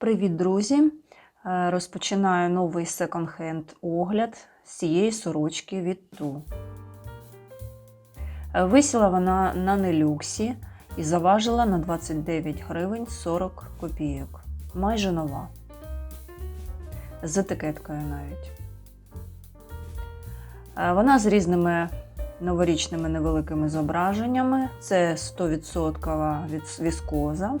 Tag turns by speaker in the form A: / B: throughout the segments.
A: Привіт, друзі! Е, Розпочинаю новий секонд-хенд огляд з цієї сорочки від Ту. Е, Висіла вона на нелюксі і заважила на 29 гривень 40 копійок. Майже нова. З етикеткою навіть. Е, Вона з різними новорічними невеликими зображеннями. Це 100% від- віскоза.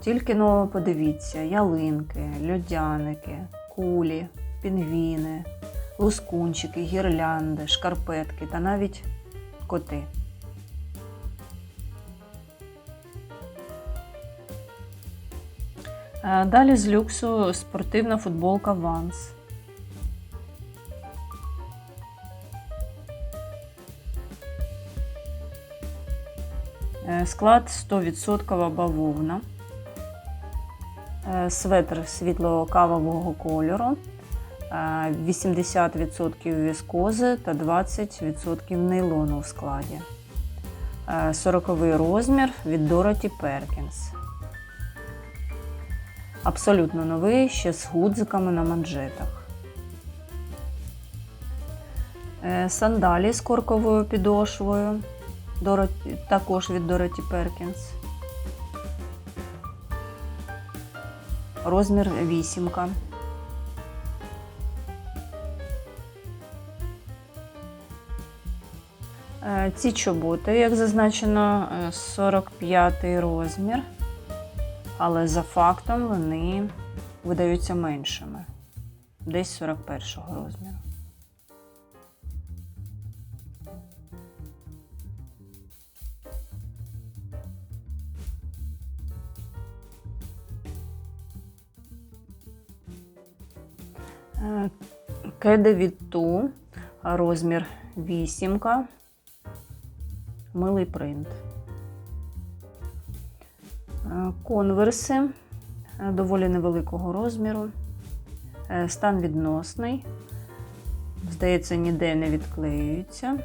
A: Тільки но подивіться: ялинки, льодяники, кулі, пінгвіни, лускунчики, гірлянди, шкарпетки та навіть коти. Е, Далі з люксу спортивна футболка Vans. Е, Склад 100% бавовна. Е, Светр світло-кавового кольору. Е, 80% віскози та 20% нейлону в складі. Е, 40 розмір від Dorothy Perkins. Абсолютно новий, ще з гудзиками на манжетах. Е, Сандалі з корковою підошвою. Також від Дороті Перкінс. Розмір вісімка. Е, Ці чоботи, як зазначено, е, 45 розмір, але за фактом вони видаються меншими, десь 41 розміру. Кеди розмір вісімка, милий принт. Е, Конверси е, доволі невеликого розміру, Е, стан відносний, здається, ніде не відклеюється.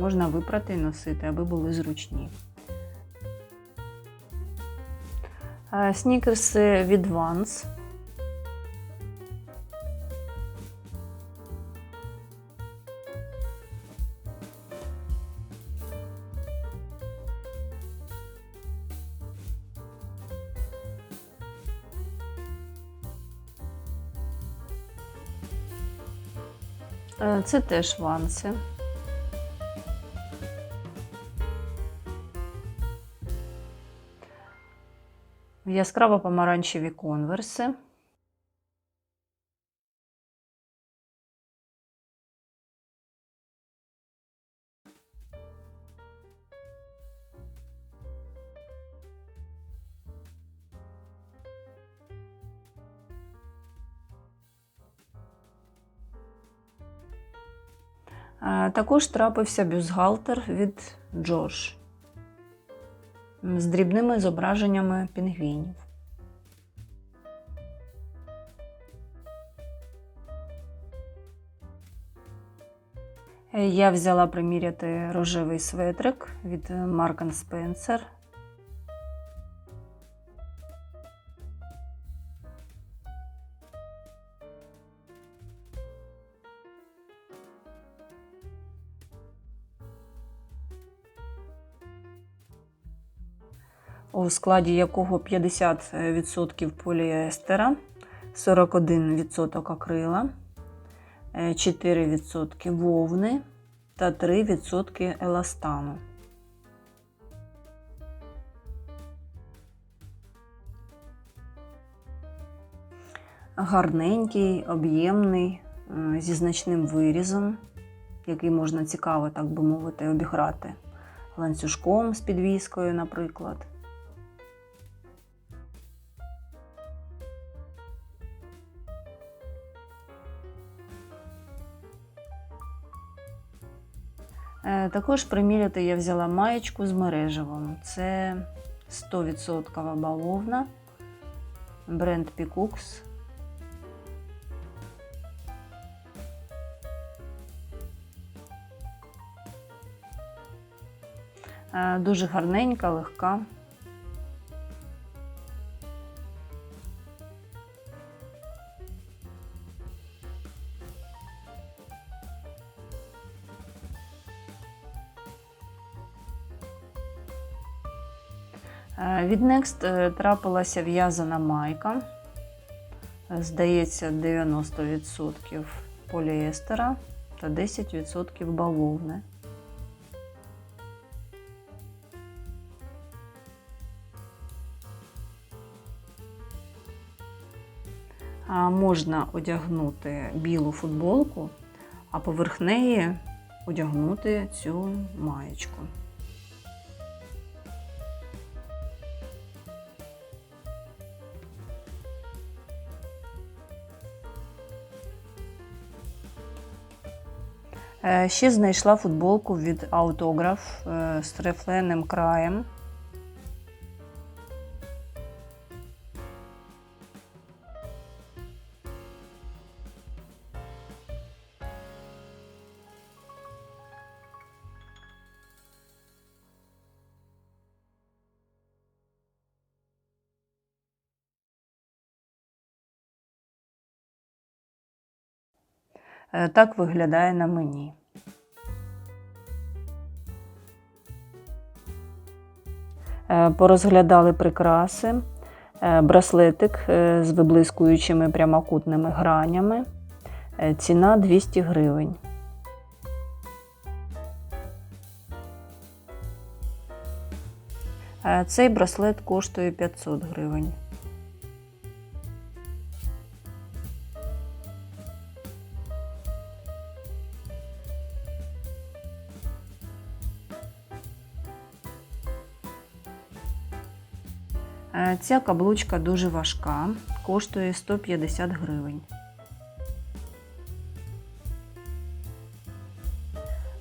A: Можна випрати і носити, аби були зручні. Снікерси від Це теж ванси. Яскраво помаранчеві конверси. Також трапився бюстгальтер від Джордж з дрібними зображеннями пінгвінів. Е, Я взяла приміряти рожевий светрик від Mark Spencer. У складі якого 50% поліестера, 41% акрила, е, 4% вовни та 3% еластану. Гарненький, об'ємний, е, зі значним вирізом, який можна цікаво, так би мовити, обіграти ланцюжком з підвіскою, наприклад. Також приміряти я взяла маєчку з мережевом. Це 100% бавовна, бренд Picux. Е, Дуже гарненька, легка. Від Next е, трапилася в'язана майка. Е, Здається, 90% поліестера та 10% бавовни. Можна одягнути білу футболку, а поверх неї одягнути цю маєчку. Ще знайшла футболку від Autograph е, з трифленим краєм. Так виглядає на мені. Е, Порозглядали прикраси, Е, браслетик е, з виблискуючими прямокутними гранями. Е, Ціна 200 гривень. Е, Цей браслет коштує 500 гривень. Ця каблучка дуже важка, коштує 150 гривень.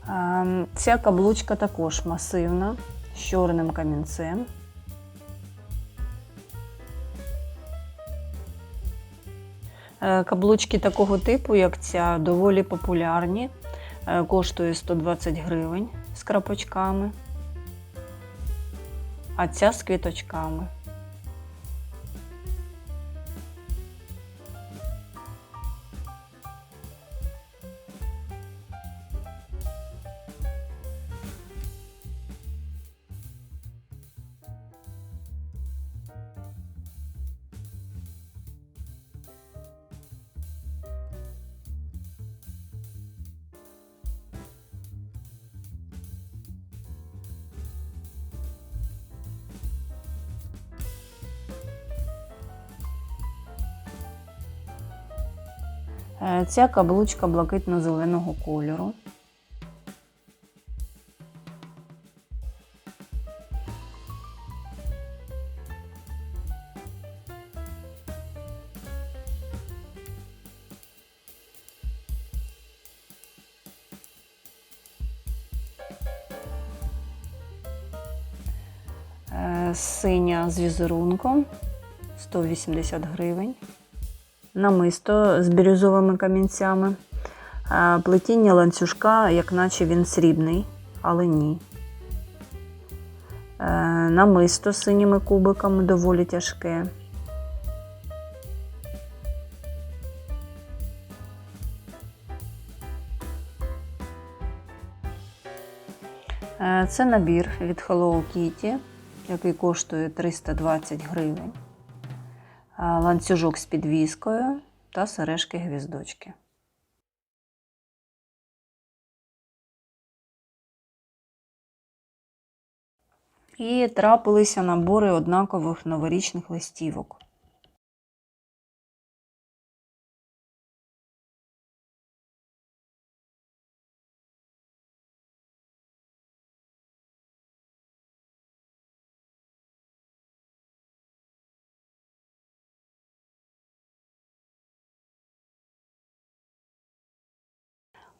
A: Е, Ця каблучка також масивна, з чорним камінцем. Е, Каблучки такого типу, як ця, доволі популярні. Е, Коштує 120 гривень з крапочками, а ця з квіточками. Ця каблучка блакитно-зеленого кольору. Е, Синя з візерунком 180 гривень намисто з бірюзовими камінцями. Е, Плетіння ланцюжка, як наче він срібний, але ні. Е, Намисто з синіми кубиками доволі тяжке. Е, Це набір від Hello Kitty, який коштує 320 гривень ланцюжок з підвіскою та сережки гвіздочки. І трапилися набори однакових новорічних листівок.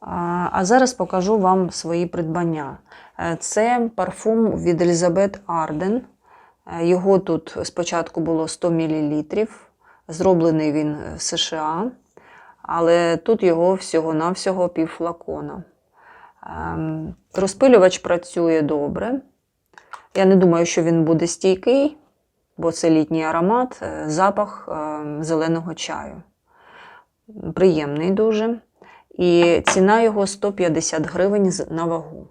A: А зараз покажу вам свої придбання. Е, Це парфум від Елізабет Арден. Е, Його тут спочатку було 100 мл. Зроблений він в США, але тут його всього-навсього пів флакона. Ем, Розпилювач працює добре. Я не думаю, що він буде стійкий, бо це літній аромат, е, запах е, зеленого чаю. Приємний дуже. І ціна його 150 гривень на вагу.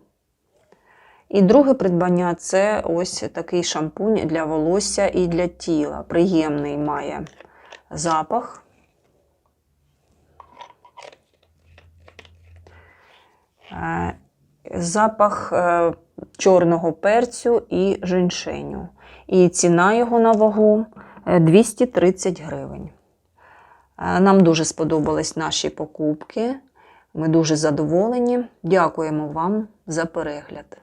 A: І друге придбання це ось такий шампунь для волосся і для тіла. Приємний має запах. Е, Запах е, чорного перцю і женьшеню. І ціна його на вагу е, 230 гривень. Е, Нам дуже сподобались наші покупки. Ми дуже задоволені. Дякуємо вам за перегляд.